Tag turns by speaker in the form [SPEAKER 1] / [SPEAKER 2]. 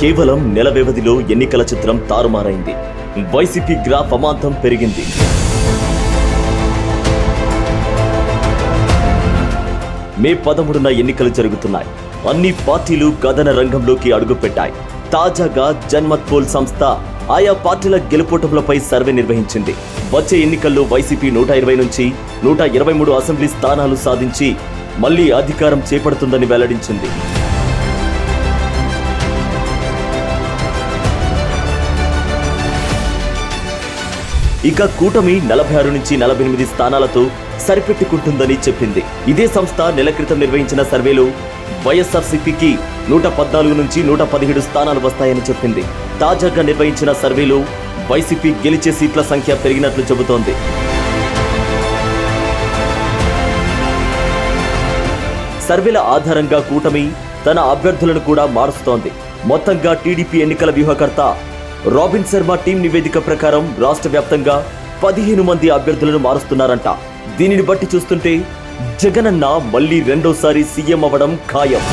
[SPEAKER 1] కేవలం నెల వ్యవధిలో ఎన్నికల చిత్రం తారుమారైంది. వైసీపీ గ్రాఫ్ అమాంతం పెరిగింది. మే పదమూడున ఎన్నికలు జరుగుతున్నాయి. అన్ని పార్టీలు కథన రంగంలోకి అడుగుపెట్టాయి. తాజాగా జన్మత్ పోల్ సంస్థ ఆయా పార్టీల గెలుపోటములపై సర్వే నిర్వహించింది. వచ్చే ఎన్నికల్లో వైసీపీ నూట ఇరవై నుంచి నూట ఇరవై మూడు అసెంబ్లీ స్థానాలు సాధించి మళ్ళీ అధికారం చేపడుతుందని వెల్లడించింది. ఇక కూటమి నలభై ఆరు నుంచి నలభై ఎనిమిది స్థానాలతో సరిపెట్టుకుంటుందని చెప్పింది. ఇదే సంస్థ నెల క్రితం నిర్వహించిన సర్వేలో వైఎస్ఆర్సీపీకి నూట పద్నాలుగు నుంచి నూట పదిహేడు స్థానాలు వస్తాయని చెప్పింది. తాజాగా నిర్వహించిన సర్వేలో వైసీపీ గెలిచే సీట్ల సంఖ్య పెరిగినట్లు చెబుతోంది. సర్వేల ఆధారంగా కూటమి తన అభ్యర్థులను కూడా మారుస్తోంది. మొత్తంగా టీడీపీ ఎన్నికల వ్యూహకర్త రాబిన్ శర్మ టీం నివేదిక ప్రకారం రాష్ట్ర వ్యాప్తంగా పదిహేను మంది అభ్యర్థులను మారుస్తున్నారంట. దీనిని బట్టి చూస్తుంటే జగనన్న మళ్ళీ రెండోసారి సీఎం అవ్వడం ఖాయం.